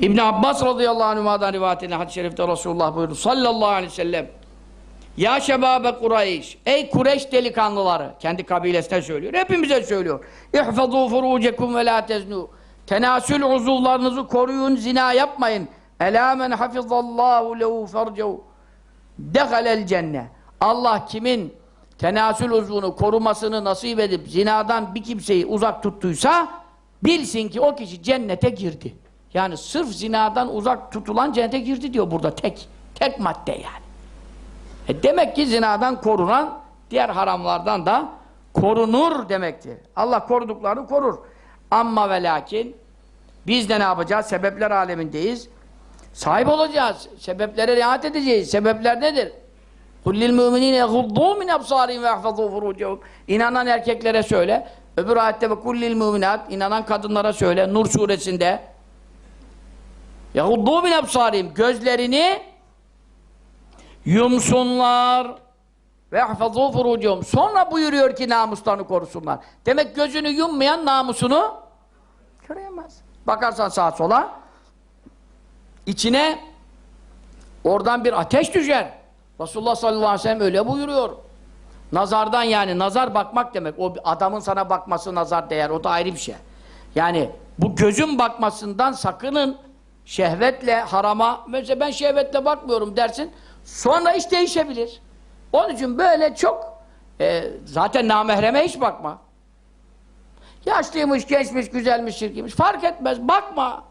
İbn Abbas radıyallahu anhuma'dan rivayet hadis-i şerifte Resulullah buyurdu. Sallallahu aleyhi ve sellem. Ya şebabe Kureyş. Ey Kureyş delikanlıları. Kendi kabilesine söylüyor. Hepimize söylüyor. İhfazû furucekum ve la teznu tenasül uzuvlarınızı koruyun zina yapmayın. Elâ men hafizallahu lehu fercehu dehalel cenne. Allah kimin tenasül uzvunu korumasını nasip edip zinadan bir kimseyi uzak tuttuysa bilsin ki o kişi cennete girdi. Yani sırf zinadan uzak tutulan cennete girdi diyor burada tek. Tek madde yani. E demek ki zinadan korunan diğer haramlardan da korunur demektir. Allah koruduklarını korur. Amma ve lakin biz de ne yapacağız? Sebepler alemindeyiz. Sahip olacağız. Sebeplere riayet edeceğiz. Sebepler nedir? Kullil müminine yaguddu min absarihim ve ahfazu furucehum. İnanan erkeklere söyle. Öbür ayette ve kullil müminat inanan kadınlara söyle. Nur suresinde. Yaguddu min absarihim. Gözlerini yumsunlar ve ahfazu furucehum. Sonra buyuruyor ki namuslarını korusunlar. Demek gözünü yummayan namusunu göremez. Bakarsan sağa sola içine oradan bir ateş düşer. Resulullah sallallahu aleyhi ve sellem öyle buyuruyor. Nazardan yani nazar bakmak demek. O adamın sana bakması nazar değer. O da ayrı bir şey. Yani bu gözün bakmasından sakının. Şehvetle harama. Mesela ben şehvetle bakmıyorum dersin. Sonra iş değişebilir. Onun için böyle çok e, zaten namahreme hiç bakma. Yaşlıymış, gençmiş, güzelmiş, çirkinmiş. Fark etmez. Bakma.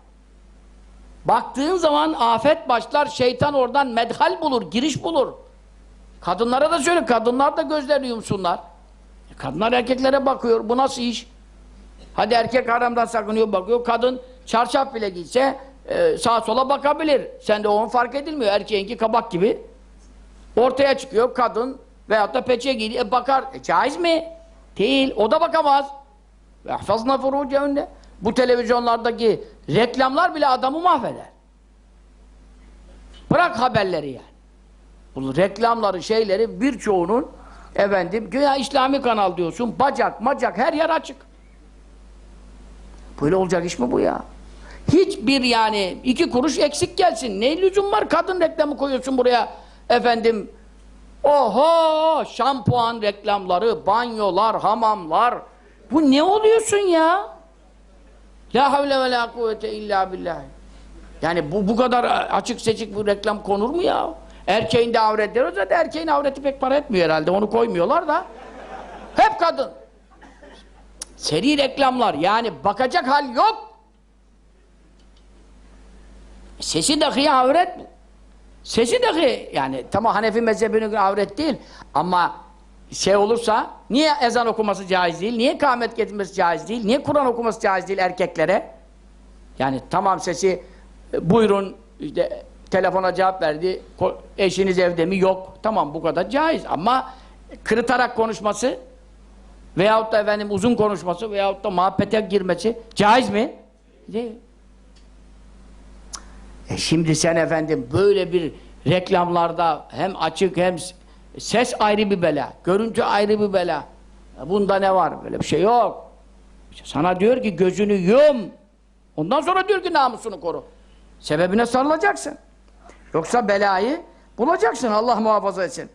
Baktığın zaman afet başlar, şeytan oradan medhal bulur, giriş bulur. Kadınlara da söyle, kadınlar da gözlerini yumsunlar. E, kadınlar erkeklere bakıyor, bu nasıl iş? Hadi erkek haramdan sakınıyor, bakıyor, kadın çarşaf bile giyse e, sağa sola bakabilir. Sen de onun fark edilmiyor, erkeğinki kabak gibi. Ortaya çıkıyor kadın veyahut da peçe giyiyor, e, bakar. E, caiz mi? Değil, o da bakamaz. Ahfazna furucehunne. Bu televizyonlardaki reklamlar bile adamı mahveder. Bırak haberleri yani. Bu reklamları, şeyleri birçoğunun efendim, güya İslami kanal diyorsun, bacak, macak, her yer açık. Böyle olacak iş mi bu ya? Hiçbir yani iki kuruş eksik gelsin. Ne lüzum var? Kadın reklamı koyuyorsun buraya. Efendim, oho! Şampuan reklamları, banyolar, hamamlar. Bu ne oluyorsun ya? La havle ve la kuvvete illa billah. Yani bu bu kadar açık seçik bu reklam konur mu ya? Erkeğin de avretleri zaten erkeğin avreti pek para etmiyor herhalde. Onu koymuyorlar da. Hep kadın. Seri reklamlar. Yani bakacak hal yok. Sesi dahi avret mi? Sesi dahi yani tamam Hanefi mezhebine göre avret değil ama şey olursa niye ezan okuması caiz değil? Niye kâhmet getirmesi caiz değil? Niye Kur'an okuması caiz değil erkeklere? Yani tamam sesi e, buyurun işte telefona cevap verdi. Eşiniz evde mi? Yok. Tamam bu kadar caiz ama kırıtarak konuşması veyahut da efendim uzun konuşması veyahut da muhabbete girmesi caiz mi? Değil. E şimdi sen efendim böyle bir reklamlarda hem açık hem ses ayrı bir bela, görüntü ayrı bir bela. E Bunda ne var? Böyle bir şey yok. Sana diyor ki gözünü yum. Ondan sonra diyor ki namusunu koru. Sebebine sarılacaksın. Yoksa belayı bulacaksın Allah muhafaza etsin.